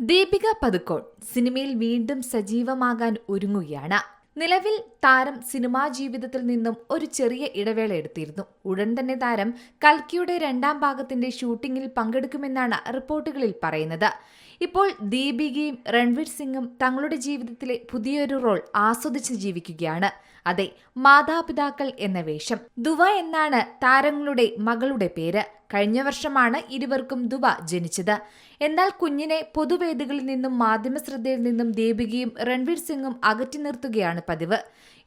ദീപിക പതുക്കോൺ സിനിമയിൽ വീണ്ടും സജീവമാകാൻ ഒരുങ്ങുകയാണ്. നിലവിൽ താരം സിനിമാ ജീവിതത്തിൽ നിന്നും ഒരു ചെറിയ ഇടവേള എടുത്തിരുന്നു. ഉടൻ തന്നെ താരം കൽക്കിയുടെ രണ്ടാം ഭാഗത്തിന്റെ ഷൂട്ടിംഗിൽ പങ്കെടുക്കുമെന്നാണ് റിപ്പോർട്ടുകളിൽ പറയുന്നത്. ഇപ്പോൾ ദീപികയും രൺവീർ സിംഗും തങ്ങളുടെ ജീവിതത്തിലെ പുതിയൊരു റോൾ ആസ്വദിച്ച് ജീവിക്കുകയാണ്. അതെ മാതാപിതാക്കൾ എന്ന വേഷം. ദുവ എന്നാണ് താരങ്ങളുടെ മകളുടെ പേര്. കഴിഞ്ഞ വർഷമാണ് ഇരുവർക്കും ദുബ ജനിച്ചത്. എന്നാൽ കുഞ്ഞിനെ പൊതുവേദികളിൽ നിന്നും മാധ്യമശ്രദ്ധയിൽ നിന്നും ദീപികയും രൺവീർ സിംഗും അകറ്റി നിർത്തുകയാണ് പതിവ്.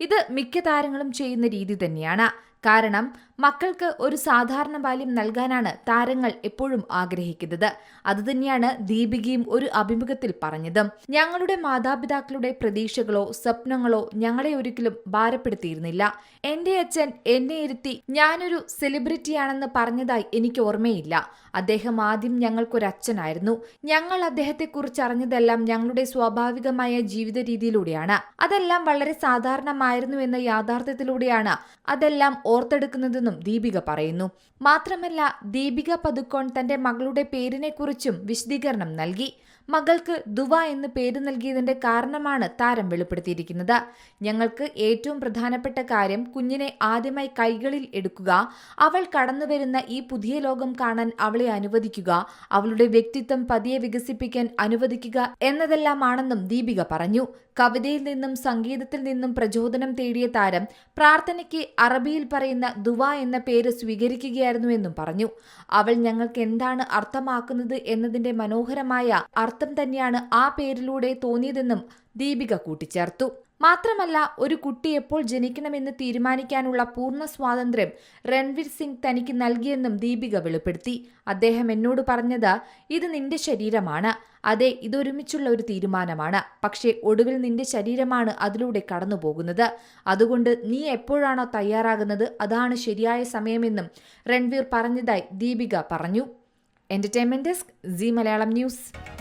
ഇത് മിക്ക താരങ്ങളും ചെയ്യുന്ന രീതി തന്നെയാണ്. കാരണം മക്കൾക്ക് ഒരു സാധാരണ ബാല്യം നൽകാനാണ് താരങ്ങൾ എപ്പോഴും ആഗ്രഹിക്കുന്നത്. അതുതന്നെയാണ് ദീപികയും ഒരു അഭിമുഖത്തിൽ പറഞ്ഞത്. ഞങ്ങളുടെ മാതാപിതാക്കളുടെ പ്രതീക്ഷകളോ സ്വപ്നങ്ങളോ ഞങ്ങളെ ഒരിക്കലും ഭാരപ്പെടുത്തിയിരുന്നില്ല. എന്റെ അച്ഛൻ എന്നെ ഇരുത്തി ഞാനൊരു സെലിബ്രിറ്റിയാണെന്ന് പറഞ്ഞതായി എനിക്ക് ഓർമ്മയില്ല. അദ്ദേഹം ആദ്യം ഞങ്ങൾക്കൊരു അച്ഛനായിരുന്നു. ഞങ്ങൾ അദ്ദേഹത്തെക്കുറിച്ച് അറിഞ്ഞതെല്ലാം ഞങ്ങളുടെ സ്വാഭാവികമായ ജീവിത രീതിയിലൂടെയാണ് അതെല്ലാം വളരെ സാധാരണമായിരുന്നു എന്ന യാഥാർത്ഥ്യത്തിലൂടെയാണ് അതെല്ലാം ഓർത്തെടുക്കുന്നതെന്നും ദീപിക പറയുന്നു. മാത്രമല്ല ദീപിക പതുക്കോൺ തന്റെ മകളുടെ പേരിനെക്കുറിച്ചും വിശദീകരണം നൽകി. മകൾക്ക് ദുവ എന്ന് പേര് നൽകിയതിന്റെ കാരണമാണ് താരം വെളിപ്പെടുത്തിയിരിക്കുന്നത്. ഞങ്ങൾക്ക് ഏറ്റവും പ്രധാനപ്പെട്ട കാര്യം കുഞ്ഞിനെ ആദ്യമായി കൈകളിൽ എടുക്കുക അവൾ കടന്നുവരുന്ന ഈ പുതിയ ലോകം കാണാൻ അവളെ അനുവദിക്കുക അവളുടെ വ്യക്തിത്വം പതിയെ വികസിപ്പിക്കാൻ അനുവദിക്കുക എന്നതെല്ലാമാണെന്നും ദീപിക പറഞ്ഞു. കവിതയിൽ നിന്നും സംഗീതത്തിൽ നിന്നും പ്രചോദനം തേടിയ താരം പ്രാർത്ഥനയ്ക്ക് അറബിയിൽ പറയുന്ന ദുവ എന്ന പേര് സ്വീകരിക്കുകയായിരുന്നു എന്നും പറഞ്ഞു. അവൾ ഞങ്ങൾക്ക് എന്താണ് അർത്ഥമാക്കുന്നത് എന്നതിന്റെ മനോഹരമായ തന്നെയാണ് ആ പേരിലൂടെ തോന്നിയതെന്നും ദീപിക കൂട്ടിച്ചേർത്തു. മാത്രമല്ല ഒരു കുട്ടി എപ്പോൾ ജനിക്കണമെന്ന് തീരുമാനിക്കാനുള്ള പൂർണ സ്വാതന്ത്ര്യം രൺവീർ സിംഗ് തനിക്ക് നൽകിയെന്നും ദീപിക വെളിപ്പെടുത്തി. അദ്ദേഹം എന്നോട് പറഞ്ഞത് ഇത് നിന്റെ ശരീരമാണ്. അതെ ഇതൊരുമിച്ചുള്ള ഒരു തീരുമാനമാണ്. പക്ഷേ ഒടുവിൽ നിന്റെ ശരീരമാണ് അതിലൂടെ കടന്നു പോകുന്നത് അതുകൊണ്ട് നീ എപ്പോഴാണോ തയ്യാറാകുന്നത് അതാണ് ശരിയായ സമയമെന്നും രൺവീർ പറഞ്ഞതായി ദീപിക പറഞ്ഞു. Entertainment desk Zee Malayalam news